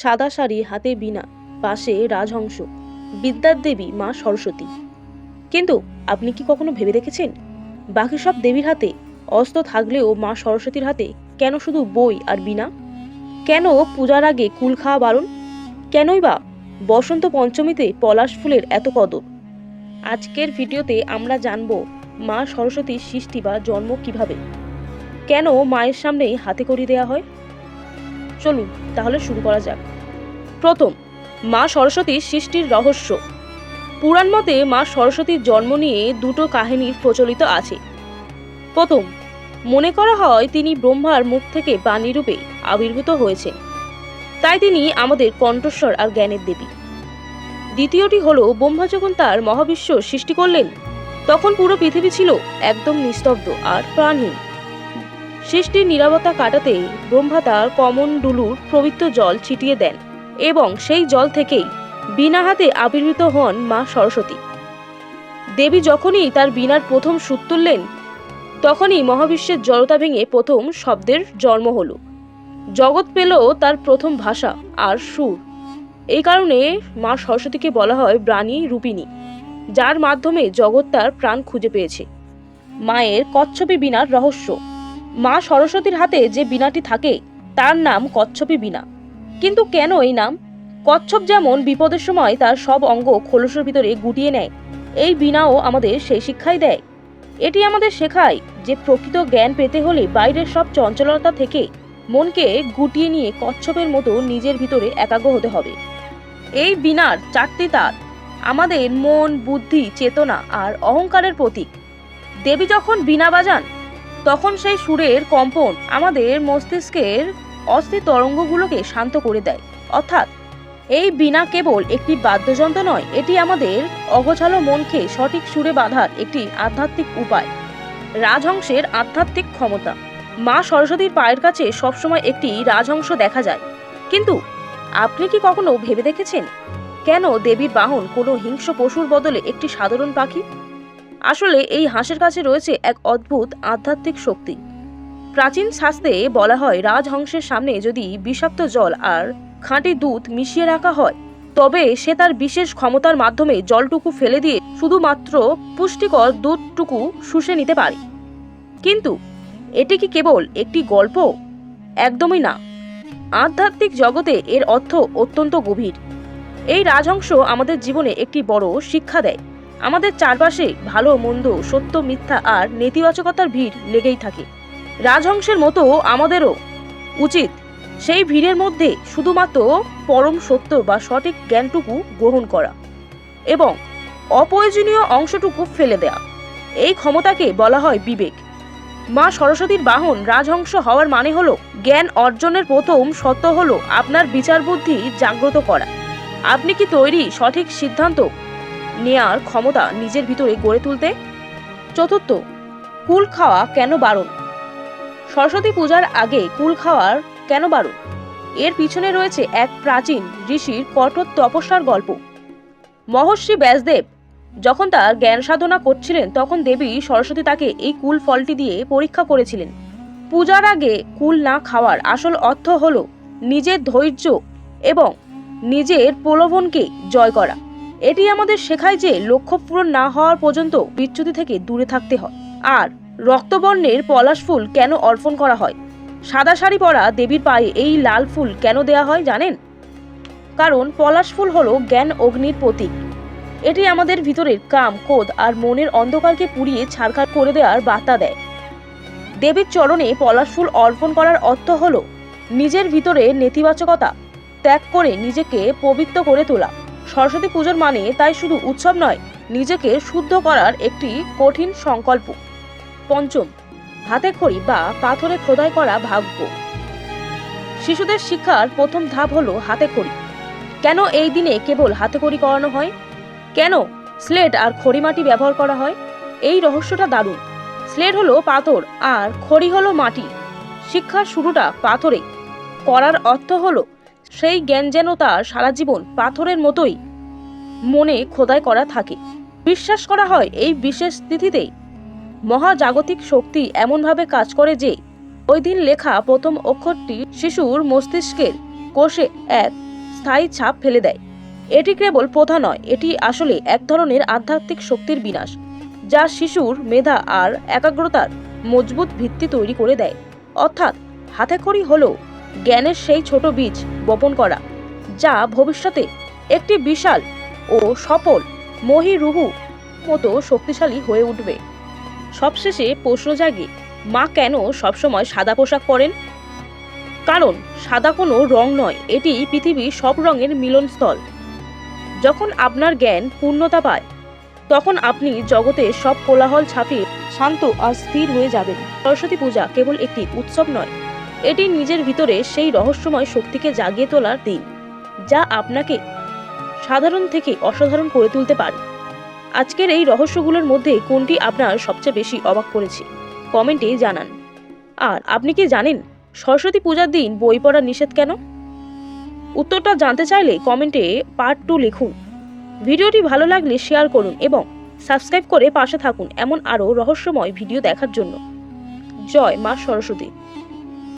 সাদা শাড়ি হাতে বীণা পাশে রাজহংস, বিদ্যার দেবী মা সরস্বতী। কিন্তু আপনি কি কখনো ভেবে দেখেছেন? বাকি সব দেবীর হাতে অস্ত্র থাকলেও মা সরস্বতীর হাতে কেন শুধু বই আর বীণা কেন পূজার আগে কুল খাওয়া বারণ? কেনই বা বসন্ত পঞ্চমীতে পলাশ ফুলের এত কদর? আজকের ভিডিওতে আমরা জানব মা সরস্বতীর সৃষ্টি বা জন্ম কীভাবে? কেন মায়ের সামনে হাতে করি দেয়া হয়? চলুন, তাহলে শুরু করা যাক। প্রথম, মা সরস্বতীর সৃষ্টির রহস্য। পুরাণ মতে মা সরস্বতীর জন্ম নিয়ে দুটো কাহিনীর প্রচলিত আছে। প্রথম, মনে করা হয় তিনি ব্রহ্মার মুখ থেকে বাণীরূপে আবির্ভূত হয়েছেন। তাই তিনি আমাদের কণ্ঠস্বর আর জ্ঞানের দেবী। দ্বিতীয়টি হলো, ব্রহ্মা যখন তার মহাবিশ্ব সৃষ্টি করলেন, তখন পুরো পৃথিবী ছিল একদম নিস্তব্ধ আর প্রাণহীন। সৃষ্টির নিরাপত্তা কাটাতে ব্রহ্মা তার কমন ডুলুর পবিত্র জল ছিটিয়ে দেন এবং সেই জল থেকেই বিনা হাতে আবির্ভূত হন মা সরস্বতী। দেবী যখনই তার বিনার প্রথম সুর তুললেন, তখনই মহাবিশ্বের জড়তা ভেঙে প্রথম শব্দের জন্ম হল। জগৎ পেল তার প্রথম ভাষা আর সুর। এই কারণে মা সরস্বতীকে বলা হয় ব্রাণী রূপিণী, যার মাধ্যমে জগৎ তার প্রাণ খুঁজে পেয়েছে। মায়ের কচ্ছপী বীণার রহস্য। মা সরস্বতীর হাতে যে বীণাটি থাকে, তার নাম কচ্ছপী বীণা। কিন্তু কেন এই নাম? কচ্ছপ যেমন বিপদের সময় তার সব অঙ্গ খোলসের ভিতরে গুটিয়ে নেয়, এই বীণাও আমাদের সেই শিক্ষাই দেয়। এটি আমাদের শেখায় যে প্রকৃত জ্ঞান পেতে হলে বাইরের সব চঞ্চলতা থেকে মনকে গুটিয়ে নিয়ে কচ্ছপের মতো নিজের ভিতরে একাগ্র হতে হবে। এই বীণার চারটি তার, আমাদের মন, বুদ্ধি, চেতনা আর অহংকারের প্রতীক। দেবী যখন বীণা বাজান তখন সেই সুরের কম্পন আমাদের মস্তিষ্কের অস্থির তরঙ্গগুলোকে শান্ত করে দেয়। অর্থাৎ এই বিনা কেবল একটি বাদ্যযন্ত্র নয়, এটি আমাদের অগোছালো মনকে সঠিক সুরে বাঁধার একটি আধ্যাত্মিক উপায়। রাজহংসের আধ্যাত্মিক ক্ষমতা। মা সরস্বতীর পায়ের কাছে সবসময় একটি রাজহংস দেখা যায়। কিন্তু আপনি কি কখনো ভেবে দেখেছেন? কেন দেবীর বাহন কোনো হিংস্র পশুর বদলে একটি সাধারণ পাখি? আসলে এই হাঁসের কাছে রয়েছে এক অদ্ভুত আধ্যাত্মিক শক্তি। প্রাচীন শাস্ত্রে বলা হয়, রাজহংসের সামনে যদি বিষাক্ত জল আর খাঁটি দুধ মিশিয়ে রাখা হয়, তবে সে তার বিশেষ ক্ষমতার মাধ্যমে জলটুকু ফেলে দিয়ে শুধুমাত্র পুষ্টিকর দুধটুকু শুষে নিতে পারে। কিন্তু এটি কি কেবল একটি গল্প? একদমই না। আধ্যাত্মিক জগতে এর অর্থ অত্যন্ত গভীর। এই রাজহংস আমাদের জীবনে একটি বড় শিক্ষা দেয়। আমাদের চারপাশে ভালো, মন্দ, সত্য, মিথ্যা আর নেতিবাচকতার ভিড় লেগেই থাকে। রাজহংসের মতো আমাদেরও উচিত সেই ভিড়ের মধ্যে শুধুমাত্র পরম সত্য বা সঠিক জ্ঞানটুকু গ্রহণ করা এবং অপ্রয়োজনীয় অংশটুকু ফেলে দেয়া। এই ক্ষমতাকে বলা হয় বিবেক। মা সরস্বতীর বাহন রাজহংস হওয়ার মানে হলো জ্ঞান অর্জনের প্রথম সত্য হলো আপনার বিচার বুদ্ধি জাগ্রত করা। আপনি কি তৈরি সঠিক সিদ্ধান্ত নেয়ার ক্ষমতা নিজের ভিতরে গড়ে তুলতে? চতুর্থ, কুল খাওয়া কেন বারণ? সরস্বতী পূজার আগে কুল খাওয়ার কেন বারণ? এর পিছনে রয়েছে এক প্রাচীন ঋষির কঠোর তপস্যার গল্প। মহর্ষি ব্যাসদেব যখন তার জ্ঞান সাধনা করছিলেন, তখন দেবী সরস্বতী তাকে এই কুল ফলটি দিয়ে পরীক্ষা করেছিলেন। পূজার আগে কুল না খাওয়ার আসল অর্থ হলো নিজের ধৈর্য এবং নিজের প্রলোভনকে জয় করা। এটি আমাদের শেখায় যে লক্ষ্য পূরণ না হওয়ার পর্যন্ত বিচ্যুতি থেকে দূরে থাকতে হয়। আর রক্তবর্ণের পলাশ ফুল কেন অর্পণ করা হয়? সাদা শাড়ি পরা দেবীর পায়ে এই লাল ফুল কেন দেয়া হয় জানেন? কারণ পলাশ ফুল হলো জ্ঞান অগ্নির প্রতীক। এটি আমাদের ভিতরের কাম কোদ আর মনের অন্ধকারকে পুড়িয়ে ছাড়খাড় করে দেওয়ার বার্তা দেয়। দেবীর চরণে পলাশ ফুল অর্পণ করার অর্থ হলো নিজের ভিতরে নেতিবাচকতা ত্যাগ করে নিজেকে পবিত্র করে তোলা। সরস্বতী পুজোর মানে তাই শুধু উৎসব নয়, নিজেকে শুদ্ধ করার একটি কঠিন সংকল্প। পঞ্চম, হাতে খড়ি বা পাথরে খোদাই করা ভাগ্য। শিশুদের শিক্ষার প্রথম ধাপ হলো হাতে খড়ি। কেন এই দিনে কেবল হাতে খড়ি করানো হয়? কেন স্লেট আর খড়ি মাটি ব্যবহার করা হয়? এই রহস্যটা দারুণ। স্লেট হলো পাথর আর খড়ি হলো মাটি। শিক্ষার শুরুটা পাথরে। করার অর্থ হলো সেই জ্ঞান যেন তার সারা জীবন পাথরের মতোই মনে খোদাই করা থাকে। বিশ্বাস করা হয় এই বিশেষ তিথিতেই মহাজাগতিক শক্তি এমনভাবে কাজ করে যে ওই দিন লেখা প্রথম অক্ষরটি শিশুর মস্তিষ্কের কোষে এক স্থায়ী ছাপ ফেলে দেয়। এটি কেবল প্রথা নয়, এটি আসলে এক ধরনের আধ্যাত্মিক শক্তির বিনাশ, যা শিশুর মেধা আর একাগ্রতার মজবুত ভিত্তি তৈরি করে দেয়। অর্থাৎ হাতেখড়ি হলো জ্ঞানের সেই ছোট বীজ বপন করা, যা ভবিষ্যতে একটি বিশাল ও সফল মহিরুহু মতো শক্তিশালী হয়ে উঠবে। সবশেষে প্রশ্ন জাগে, মা কেন সবসময় সাদা পোশাক পরেন? কারণ সাদা কোনো রং নয়, এটি পৃথিবীর সব রঙের মিলনস্থল। যখন আপনার জ্ঞান পূর্ণতা পায়, তখন আপনি জগতে সব কোলাহল ছাপিয়ে শান্ত আর স্থির হয়ে যাবেন। সরস্বতী পূজা কেবল একটি উৎসব নয় এটি নিজের ভিতরে সেই রহস্যময় শক্তিকে জাগিয়ে তোলার দিন, যা আপনাকে সাধারণ থেকে অসাধারণ করে তুলতে পারে। আজকের এই রহস্যগুলোর মধ্যে কোনটি আপনার সবচেয়ে বেশি অবাক করেছে? কমেন্টে জানান। আর আপনি কি জানেন সরস্বতী পূজার দিন বই পড়া নিষেধ কেন? উত্তরটা জানতে চাইলে কমেন্টে পার্ট টু লিখুন। ভিডিওটি ভালো লাগলে শেয়ার করুন এবং সাবস্ক্রাইব করে পাশে থাকুন এমন আরও রহস্যময় ভিডিও দেখার জন্য। জয় মা সরস্বতী।